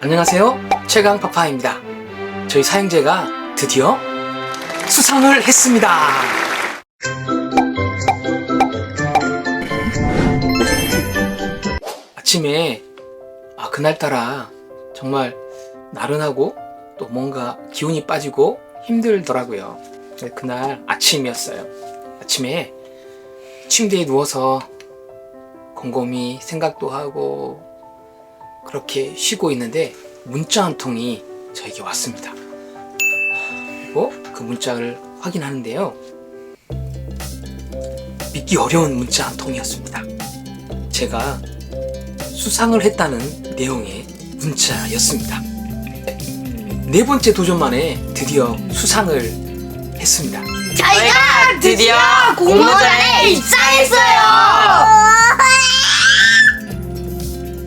안녕하세요. 최강 파파입니다. 저희 사형제가 드디어 수상을 했습니다. 아침에 아 그날따라 정말 나른하고 또 뭔가 기운이 빠지고 힘들더라고요. 근데 그날 아침이었어요. 아침에 침대에 누워서 곰곰이 생각도 하고 그렇게 쉬고 있는데 문자 한 통이 저에게 왔습니다. 그리고 그 문자를 확인하는데요. 믿기 어려운 문자 한 통이었습니다. 제가 수상을 했다는 내용의 문자였습니다. 네 번째 도전 만에 드디어 수상을 했습니다. 저희가 드디어 공모전에 입상했어요.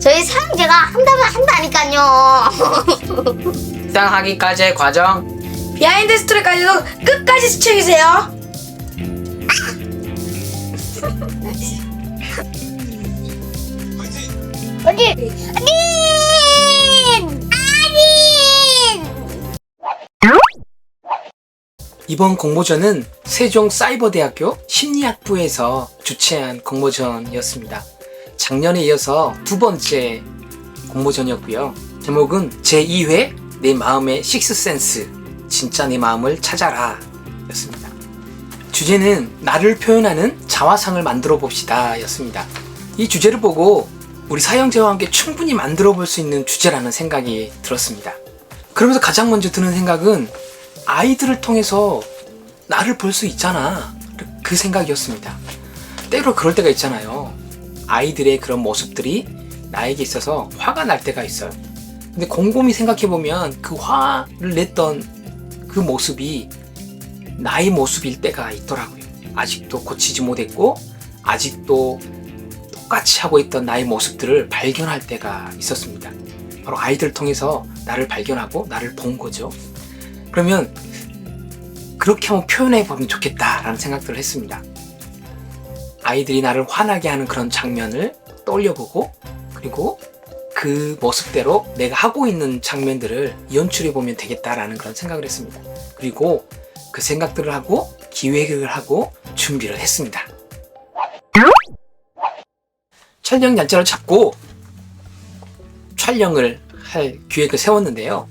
저희 사형제가 한다면 한다니까요. 입상하기까지의 과정 비하인드 스토리까지도 끝까지 시청해주세요. 어디? 아닌! 아닌! 이번 공모전은 세종 사이버대학교 심리학부에서 주최한 공모전이었습니다. 작년에 이어서 두 번째 공모전이었고요. 제목은 제2회 내 마음의 식스센스 진짜 내 마음을 찾아라 였습니다. 주제는 나를 표현하는 자화상을 만들어 봅시다 였습니다. 이 주제를 보고 우리 사형제와 함께 충분히 만들어 볼 수 있는 주제라는 생각이 들었습니다. 그러면서 가장 먼저 드는 생각은 아이들을 통해서 나를 볼 수 있잖아. 그 생각이었습니다. 때로 그럴 때가 있잖아요. 아이들의 그런 모습들이 나에게 있어서 화가 날 때가 있어요. 근데 곰곰이 생각해보면 그 화를 냈던 그 모습이 나의 모습일 때가 있더라고요. 아직도 고치지 못했고, 아직도 똑같이 하고 있던 나의 모습들을 발견할 때가 있었습니다. 바로 아이들을 통해서 나를 발견하고 나를 본 거죠. 그러면 그렇게 한번 표현해 보면 좋겠다라는 생각들을 했습니다. 아이들이 나를 화나게 하는 그런 장면을 떠올려 보고 그리고 그 모습대로 내가 하고 있는 장면들을 연출해 보면 되겠다라는 그런 생각을 했습니다. 그리고 그 생각들을 하고 기획을 하고 준비를 했습니다. 촬영 날짜를 잡고 촬영을 할 기획을 세웠는데요.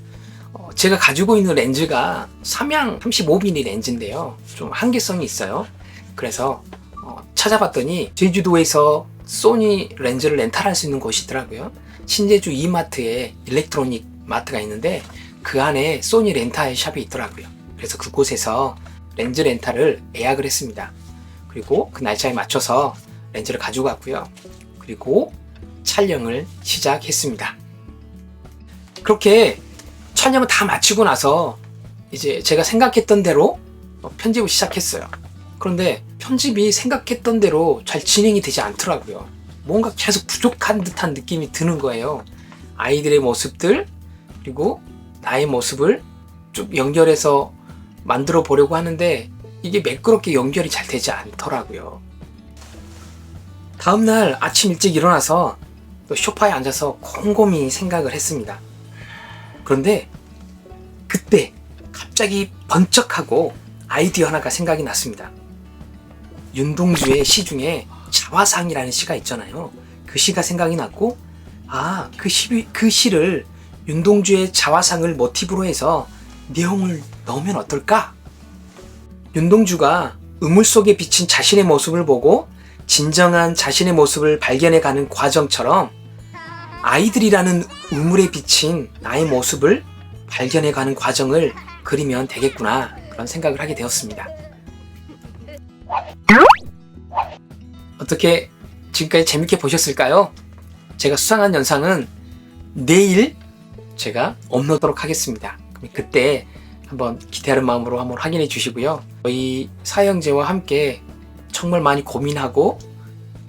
어, 제가 가지고 있는 렌즈가 삼양 35mm 렌즈인데요. 좀 한계성이 있어요. 그래서 어, 찾아봤더니 제주도에서 소니 렌즈를 렌탈할 수 있는 곳이 있더라고요. 신제주 이마트에 일렉트로닉 마트가 있는데 그 안에 소니 렌탈 샵이 있더라고요. 그래서 그곳에서 렌즈 렌탈을 예약을 했습니다. 그리고 그 날짜에 맞춰서 렌즈를 가지고 갔고요. 그리고 촬영을 시작했습니다. 그렇게 촬영을 다 마치고 나서 이제 제가 생각했던 대로 어, 편집을 시작했어요. 그런데 편집이 생각했던 대로 잘 진행이 되지 않더라고요. 뭔가 계속 부족한 듯한 느낌이 드는 거예요. 아이들의 모습들, 그리고 나의 모습을 좀 연결해서 만들어 보려고 하는데 이게 매끄럽게 연결이 잘 되지 않더라고요. 다음날 아침 일찍 일어나서 또 소파에 앉아서 곰곰이 생각을 했습니다. 그런데 그때 갑자기 번쩍하고 아이디어 하나가 생각이 났습니다. 윤동주의 시 중에 자화상이라는 시가 있잖아요. 그 시가 생각이 났고, 아, 그 시, 그 시를 윤동주의 자화상을 모티브로 해서 내용을 넣으면 어떨까? 윤동주가 우물 속에 비친 자신의 모습을 보고 진정한 자신의 모습을 발견해 가는 과정처럼 아이들이라는 우물에 비친 나의 모습을 발견해 가는 과정을 그리면 되겠구나 그런 생각을 하게 되었습니다. 어떻게 지금까지 재밌게 보셨을까요? 제가 수상한 영상은 내일 제가 업로드하도록 하겠습니다. 그때 한번 기대하는 마음으로 한번 확인해 주시고요. 저희 사형제와 함께 정말 많이 고민하고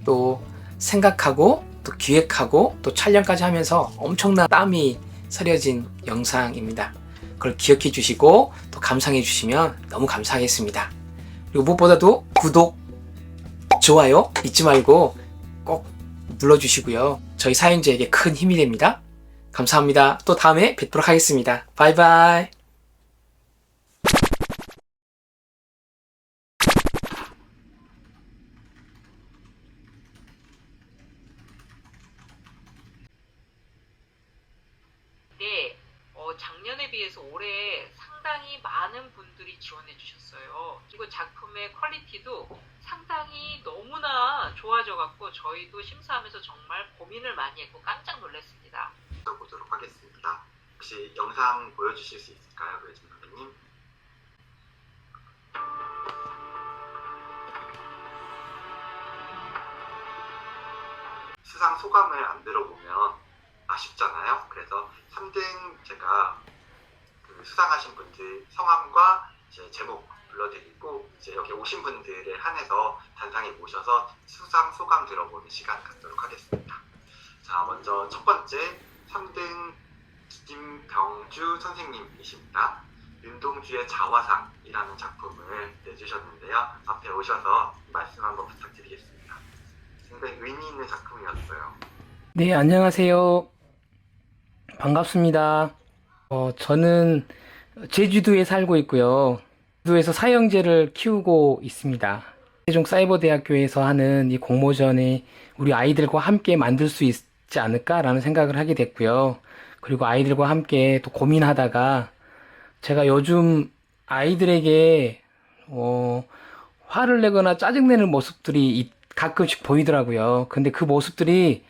또 생각하고 또 기획하고 또 촬영까지 하면서 엄청난 땀이 서려진 영상입니다. 그걸 기억해 주시고 또 감상해 주시면 너무 감사하겠습니다. 그리고 무엇보다도 구독, 좋아요 잊지 말고 꼭 눌러주시고요. 저희 사연자에게 큰 힘이 됩니다. 감사합니다. 또 다음에 뵙도록 하겠습니다. 바이바이. 네, 어, 작년에 비해서 올해 상 당히 많은 분들이 지원해 주셨어요. 그리고 작품의 퀄리티도 상당히 너무나 좋아져 갖고 저희도 심사하면서 정말 고민을 많이 했고 깜짝 놀랐습니다. 보도록 하겠습니다. 혹시 영상 보여주실 수 있을까요, 외진 선생님? 수상 소감을 안 들어보면 아쉽잖아요. 그래서 3등 제가 그 수상하신 분들 성함과 이제 제목 불러드리고 이제 여기 오신 분들에 한해서 단상에 모셔서 수상 소감 들어보는 시간 갖도록 하겠습니다. 자, 먼저 첫 번째 3등 김병주 선생님이십니다. 윤동주의 자화상이라는 작품을 내주셨는데요. 앞에 오셔서 말씀 한번 부탁드리겠습니다. 상당히 의미 있는 작품이었어요. 네, 안녕하세요. 반갑습니다. 어, 저는 제주도에 살고 있고요. 제주도에서 사형제를 키우고 있습니다. 세종 사이버대학교에서 하는 이 공모전에 우리 아이들과 함께 만들 수 있지 않을까라는 생각을 하게 됐고요. 그리고 아이들과 함께 또 고민하다가 제가 요즘 아이들에게 어, 화를 내거나 짜증내는 모습들이 이- 가끔씩 보이더라고요. 근데 그 모습들이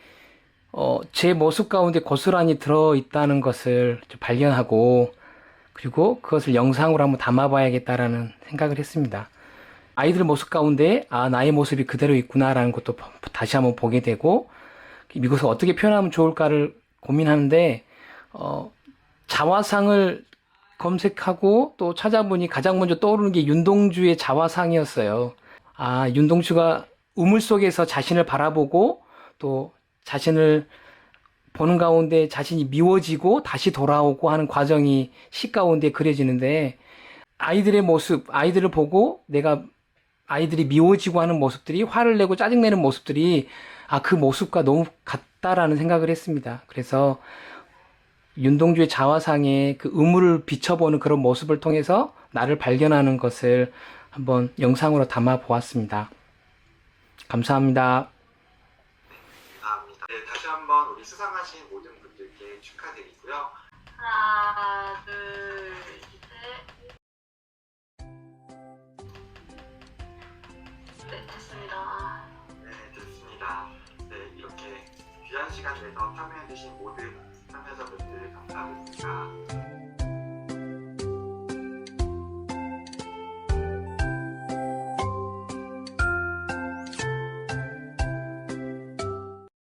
어, 제 모습 가운데 고스란히 들어있다는 것을 좀 발견하고 그리고 그것을 영상으로 한번 담아봐야겠다라는 생각을 했습니다. 아이들 모습 가운데 아 나의 모습이 그대로 있구나라는 것도 보- 다시 한번 보게 되고 이것을 어떻게 표현하면 좋을까를 고민하는데 어, 자화상을 검색하고 또 찾아보니 가장 먼저 떠오르는 게 윤동주의 자화상이었어요. 아 윤동주가 우물 속에서 자신을 바라보고 또 자신을 보는 가운데 자신이 미워지고 다시 돌아오고 하는 과정이 시 가운데 그려지는데 아이들의 모습, 아이들을 보고 내가 아이들이 미워지고 하는 모습들이 화를 내고 짜증내는 모습들이 아, 그 모습과 너무 같다라는 생각을 했습니다. 그래서 윤동주의 자화상에 그 의무를 비춰보는 그런 모습을 통해서 나를 발견하는 것을 한번 영상으로 담아 보았습니다. 감사합니다. 감사합니다. 네, 다시 한번 우리 수상하신 모든 분들께 축하드리고요. 하나, 둘, 셋. 네, 됐습니다. 네, 됐습니다. 네, 이렇게 귀한 시간 내서 참여해주신 모든 참여자분들 감사하고